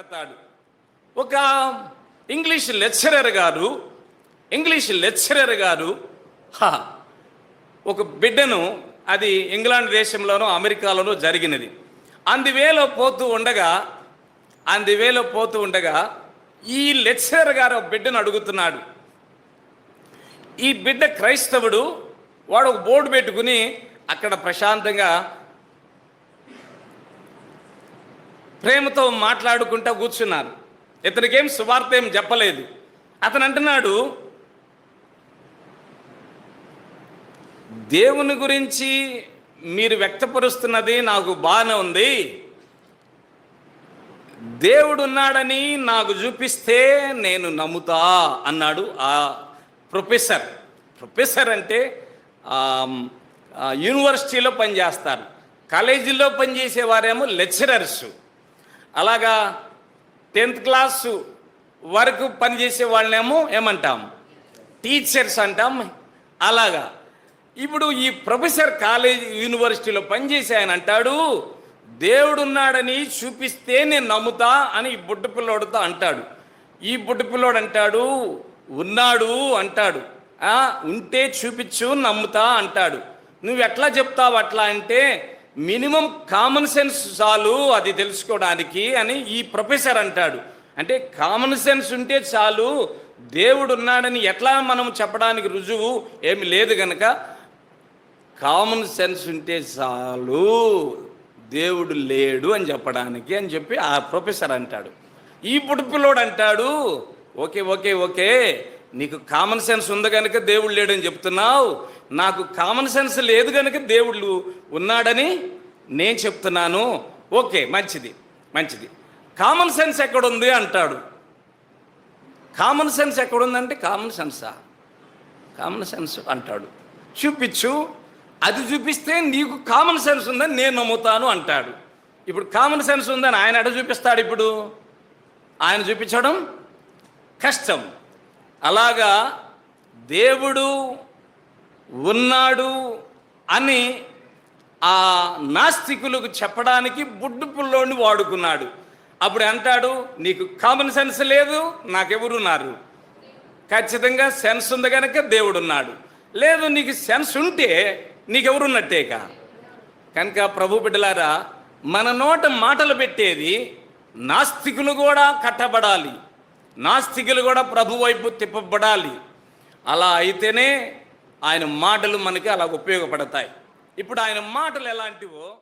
పెడతాడు ఒక English lecturer గారు ఇంగ్లీష్ లెక్చరర్ గారు ఒక బిడ్డను అది ఇంగ్లాండ్ దేశంలోనో అమెరికాలోనో జరిగినది. అందువేలో పోతూ ఉండగా అందువేలో పోతూ ఉండగా ఈ లెక్చరర్ గారు ఒక బిడ్డను అడుగుతున్నాడు. ఈ బిడ్డ క్రైస్తవుడు వాడు ఒక బోర్డు పెట్టుకుని అక్కడ ప్రశాంతంగా ప్రేమతో మాట్లాడుకుంటూ కూర్చున్నారు. ఇతనికేం శుభార్త ఏం చెప్పలేదు. అతను అంటున్నాడు దేవుని గురించి మీరు వ్యక్తపరుస్తున్నది నాకు బాగానే ఉంది. దేవుడు ఉన్నాడని నాకు చూపిస్తే నేను నమ్ముతా అన్నాడు ఆ ప్రొఫెసర్. ప్రొఫెసర్ అంటే యూనివర్సిటీలో పనిచేస్తారు. కాలేజీలో పనిచేసేవారేమో లెక్చరర్స్. అలాగా టెన్త్ క్లాస్ వరకు పనిచేసే వాళ్ళనేమో ఏమంటాం? టీచర్స్ అంటాం. అలాగా. ఇప్పుడు ఈ ప్రొఫెసర్ కాలేజ్ యూనివర్సిటీలో పనిచేసే ఆయన అంటాడు దేవుడున్నాడని చూపిస్తే నేను నమ్ముతా అని ఈ బుడ్డ పిల్లోడితో అంటాడు. ఈ బుడ్డ పిల్లోడు అంటాడు ఉన్నాడు అంటాడు. ఉంటే చూపించు నమ్ముతా అంటాడు. నువ్వు ఎట్లా చెప్తావు అట్లా? అంటే మినిమం కామన్ సెన్స్ చాలు అది తెలుసుకోవడానికి అని ఈ ప్రొఫెసర్ అంటాడు. అంటే కామన్ సెన్స్ ఉంటే చాలు దేవుడు ఉన్నాడని ఎట్లా మనం చెప్పడానికి రుజువు ఏమి లేదు కనుక కామన్ సెన్స్ ఉంటే చాలు దేవుడు లేడు అని చెప్పడానికి అని చెప్పి ఆ ప్రొఫెసర్ అంటాడు. ఈ పుట్టుపిల్లోడు అంటాడు ఓకే ఓకే ఓకే నీకు కామన్ సెన్స్ ఉంది కనుక దేవుడు లేడని చెప్తున్నావు. నాకు కామన్ సెన్స్ లేదు కనుక దేవుడు ఉన్నాడని నేను చెప్తున్నాను. ఓకే మంచిది మంచిది. కామన్ సెన్స్ ఎక్కడుంది అంటాడు. కామన్ సెన్స్ ఎక్కడుందంటే కామన్ సెన్సా కామన్ సెన్స్ అంటాడు. చూపించు అది చూపిస్తే నీకు కామన్ సెన్స్ ఉందని నేను నమ్ముతాను అంటాడు. ఇప్పుడు కామన్ సెన్స్ ఉందని ఆయన ఎడ చూపిస్తాడు ఇప్పుడు? ఆయన చూపించడం కష్టం. అలాగా దేవుడు ఉన్నాడు అని ఆ నాస్తికులకు చెప్పడానికి బుడ్డు పుల్లోని వాడుకున్నాడు. అప్పుడు అంటాడు నీకు కామన్ సెన్స్ లేదు నాకెవరున్నారు ఖచ్చితంగా సెన్స్ ఉంది కనుక దేవుడు ఉన్నాడు. లేదు నీకు సెన్స్ ఉంటే నీకెవరున్నట్టేక కనుక ప్రభు బిడ్డలారా మన నోట మాటలు పెట్టేది నాస్తికులు కూడా కట్టబడాలి. నాస్తికులు కూడా ప్రభు వైపు తిప్పబడాలి. అలా అయితేనే ఆయన మాటలు మనకి అలా ఉపయోగపడతాయి. ఇప్పుడు ఆయన మాటలు ఎలాంటివో